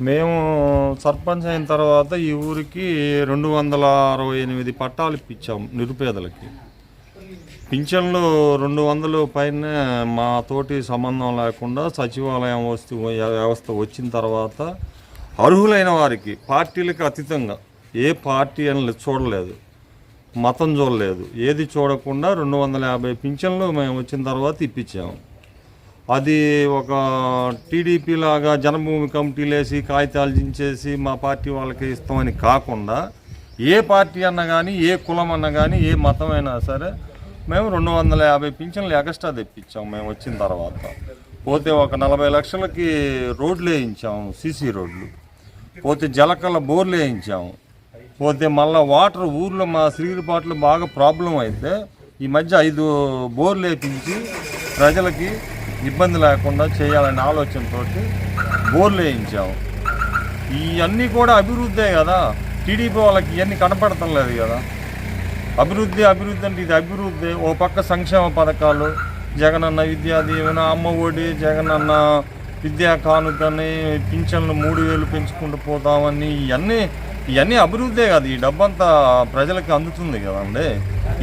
మేము సర్పంచ్ అయిన తర్వాత ఈ ఊరికి రెండు వందల అరవై ఎనిమిది పట్టాలు ఇప్పించాం నిరుపేదలకి. పింఛన్లు రెండు వందలు పైన మా తోటి సంబంధం లేకుండా సచివాలయం వస్తు వ్యవస్థ వచ్చిన తర్వాత అర్హులైన వారికి పార్టీలకు అతీతంగా ఏ పార్టీ అని చూడలేదు మతం చూడలేదు. ఏది చూడకుండా రెండు వందల యాభై పింఛన్లు మేము వచ్చిన తర్వాత ఇప్పించాము అది ఒక టీడీపీ లాగా జనభూమి కమిటీలు వేసి కాగితాలు దించేసి మా పార్టీ వాళ్ళకి ఇస్తామని కాకుండా ఏ పార్టీ అన్నా కానీ ఏ కులం అన్నా కానీ ఏ మతం అయినా సరే మేము రెండు వందల యాభై పింఛన్లు ఎక్స్ట్రా తెప్పించాం మేము వచ్చిన తర్వాత. పోతే ఒక నలభై లక్షలకి రోడ్లు వేయించాము సీసీ రోడ్లు. పోతే జలకల బోర్లు వేయించాము పోతే మళ్ళీ వాటర్ ఊర్లో మా శ్రీగిరిపాట్లో బాగా ప్రాబ్లం అయితే ఈ మధ్య ఐదు బోర్లు వేపించి ప్రజలకి ఇబ్బంది లేకుండా చేయాలనే ఆలోచనతో బోర్లు వేయించాము ఇవన్నీ కూడా అభివృద్ధే కదా. టీడీపీ వాళ్ళకి ఇవన్నీ కనపడటం లేదు కదా. అభివృద్ధి అభివృద్ధి అంటే ఇది అభివృద్ధి. ఓ పక్క సంక్షేమ పథకాలు జగనన్న విద్యా దీవెన అమ్మ ఒడి జగనన్న విద్యా కానుకని పింఛన్లు మూడు వేలు పెంచుకుంటూ పోతామని ఇవన్నీ ఇవన్నీ అభివృద్ధే కదా ఈ డబ్బంతా ప్రజలకు అందుతుంది కదండి.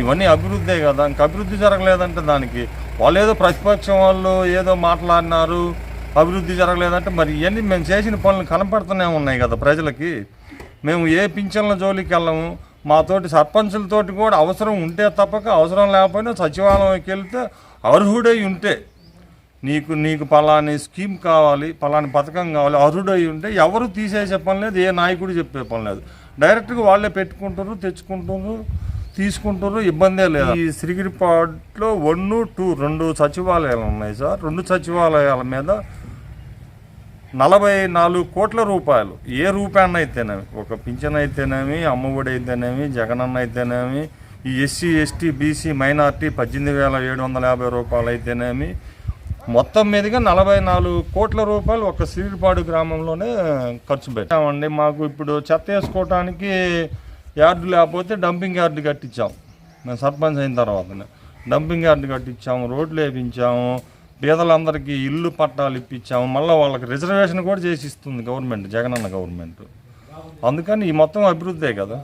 ఇవన్నీ అభివృద్ధే కదా ఇంకా అభివృద్ధి జరగలేదంటే దానికి వాళ్ళు ఏదో ప్రతిపక్షం వాళ్ళు ఏదో మాట్లాడినారు అభివృద్ధి జరగలేదంటే మరి ఇవన్నీ మేము చేసిన పనులు కనపడుతూనే ఉన్నాయి కదా ప్రజలకి. మేము ఏ పింఛన్ల జోలికి వెళ్ళము మాతోటి సర్పంచులతోటి కూడా అవసరం ఉంటే తప్పక అవసరం లేకపోయినా సచివాలయంకి వెళ్తే అర్హుడై ఉంటే నీకు నీకు పలాని స్కీమ్ కావాలి పలాని పథకం కావాలి అర్హుడై ఉంటే ఎవరు తీసేసే పని లేదు ఏ నాయకుడు చెప్పే పని లేదు. డైరెక్ట్గా వాళ్ళే పెట్టుకుంటారు తెచ్చుకుంటారు తీసుకుంటారు ఇబ్బందే లేదు. ఈ సిరిగిరిపాట్లో వన్ టూ రెండు సచివాలయాలు ఉన్నాయి సార్. రెండు సచివాలయాల మీద నలభై నాలుగు కోట్ల రూపాయలు. ఏ రూపాయన అయితేనేమి? ఒక పింఛన్ అయితేనేమి అమ్మఒడి అయితేనేమి జగనన్న అయితేనేమి ఈ ఎస్సీ ఎస్టీ బీసీ మైనార్టీ పద్దెనిమిది వేల ఏడు వందల యాభై రూపాయలు అయితేనేమి మొత్తం మీదుగా నలభై నాలుగు కోట్ల రూపాయలు ఒక సిరిపాడు గ్రామంలోనే ఖర్చు పెట్టామండి. మాకు ఇప్పుడు చెత్త వేసుకోవటానికి యార్డు లేకపోతే డంపింగ్ యార్డు కట్టించాం. మేము సర్పంచ్ అయిన తర్వాతనే. డంపింగ్ యార్డు కట్టించాము రోడ్లు వేపించాము పేదలందరికీ ఇల్లు పట్టాలు ఇప్పించాము మళ్ళీ వాళ్ళకి రిజర్వేషన్ కూడా చేసి ఇస్తుంది గవర్నమెంట్ జగనన్న గవర్నమెంట్. అందుకని ఈ మొత్తం అభివృద్ధే కదా.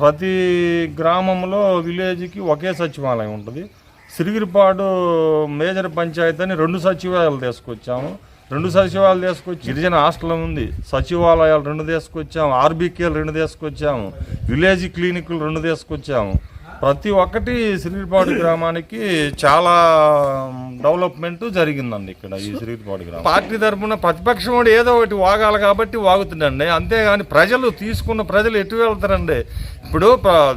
ప్రతి గ్రామంలో విలేజ్కి ఒకే సచివాలయం ఉంటుంది. సిరిగిరిపాడు మేజర్ పంచాయతీ అని రెండు సచివాలయాలు తీసుకొచ్చాము. రెండు సచివాలయాలు తీసుకొచ్చి గిరిజన హాస్టల్ ఉంది. సచివాలయాలు రెండు తీసుకొచ్చాము. ఆర్బీకేలు రెండు తీసుకొచ్చాము. విలేజ్ క్లినిక్లు రెండు తీసుకొచ్చాము. ప్రతి ఒక్కటి సిరిపాడు గ్రామానికి చాలా డెవలప్మెంట్ జరిగిందండి ఇక్కడ ఈ సిరిపాడు గ్రామం. పార్టీ తరఫున ప్రతిపక్షం వాడు ఏదో ఒకటి వాగాలి కాబట్టి వాగుతుండండి. అంతేగాని ప్రజలు తీసుకున్న ప్రజలు ఎటు వెళ్తారండి? ఇప్పుడు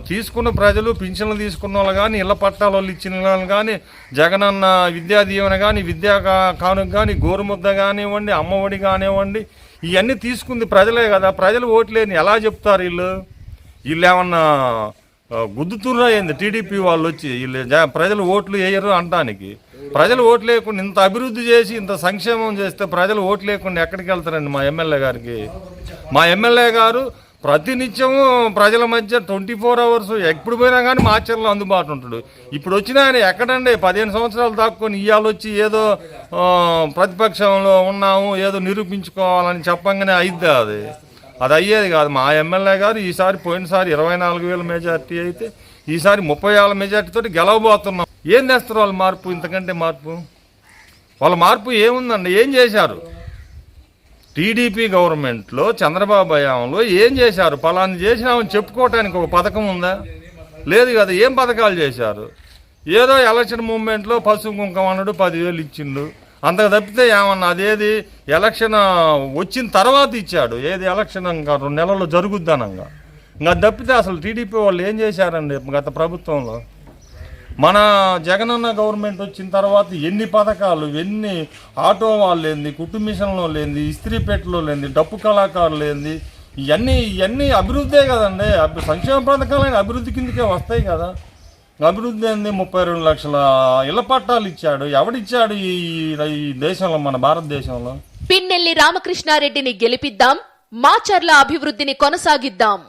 తీసుకున్న ప్రజలు పింఛన్లు తీసుకున్న వాళ్ళు కానీ ఇళ్ళ పట్టాల వాళ్ళు ఇచ్చిన వాళ్ళు కానీ జగనన్న విద్యా దీవెన కానీ విద్యా కా- కానుక కానీ గోరుముద్ద కానివ్వండి అమ్మఒడి కానివ్వండి ఇవన్నీ తీసుకుంది ప్రజలే కదా. ప్రజలు ఓట్లేని ఎలా చెప్తారు వీళ్ళు? వీళ్ళు ఏమన్నా గుద్దుతుర్రా ఏంది? టీడీపీ వాళ్ళు వచ్చి వీళ్ళు ప్రజలు ఓట్లు వేయరు అంటానికి. ప్రజలు ఓట్లు లేకుండా ఇంత అభివృద్ధి చేసి ఇంత సంక్షేమం చేస్తే ప్రజలు ఓట్లు లేకుండా ఎక్కడికి వెళ్తారండి మా ఎమ్మెల్యే గారికి? మా ఎమ్మెల్యే గారు ప్రతినిత్యము ప్రజల మధ్య ట్వంటీ ఫోర్ అవర్స్ ఎప్పుడు పోయినా కానీ మా మాచర్లో అందుబాటు ఉంటాడు. ఇప్పుడు వచ్చిన ఆయన ఎక్కడండి? పదిహేను సంవత్సరాలు దాక్కుని ఇవాళ వచ్చి ఏదో ప్రతిపక్షంలో ఉన్నాము ఏదో నిరూపించుకోవాలని చెప్పంగానే అయిద్దా అది? అది అయ్యేది కాదు. మా ఎమ్మెల్యే గారు ఈసారి పోయినసారి ఇరవై నాలుగు వేల మెజార్టీ అయితే ఈసారి ముప్పై వేల మెజార్టీతో గెలవబోతున్నాం. ఏం చేస్తారు వాళ్ళ మార్పు? ఇంతకంటే మార్పు? వాళ్ళ మార్పు ఏముందండి? ఏం చేశారు? టీడీపీ గవర్నమెంట్లో చంద్రబాబు హయాంలో ఏం చేశారు? పలాని చేసినామని చెప్పుకోవటానికి ఒక పథకం ఉందా? లేదు కదా. ఏం పథకాలు చేశారు? ఏదో ఎలక్షన్ మూమెంట్లో పసుపు కుంకం అన్నాడు పదివేలు ఇచ్చిండు. అంతకు తప్పితే ఏమన్నా అదేది ఎలక్షన్ వచ్చిన తర్వాత ఇచ్చాడు. ఏది ఎలక్షన్ ఇంకా రెండు నెలల్లో జరుగుద్దనంగా. ఇంకా తప్పితే అసలు టీడీపీ వాళ్ళు ఏం చేశారండి గత ప్రభుత్వంలో? మన జగనన్న గవర్నమెంట్ వచ్చిన తర్వాత ఎన్ని పథకాలు ఎన్ని ఆటో వాళ్ళు ఏంది కుటుంబిషన్లో మిషన్లో లేనిది ఇస్త్రీపేటలో లేనిది డప్పు కళాకారులు ఏంది ఇవన్నీ ఇవన్నీ అభివృద్ధే కదండి. అభి- సంక్షేమ పథకాలు అభివృద్ధి కిందకే వస్తాయి కదా. అభివృద్ధి అంది ముప్పై రెండు లక్షల ఇళ్ళ పట్టాలు ఇచ్చాడు. ఎవడిచ్చాడు ఈ ఈ దేశంలో మన భారతదేశంలో? పిన్నెల్లి రామకృష్ణారెడ్డిని గెలిపిద్దాం మాచర్ల అభివృద్ధిని కొనసాగిద్దాం.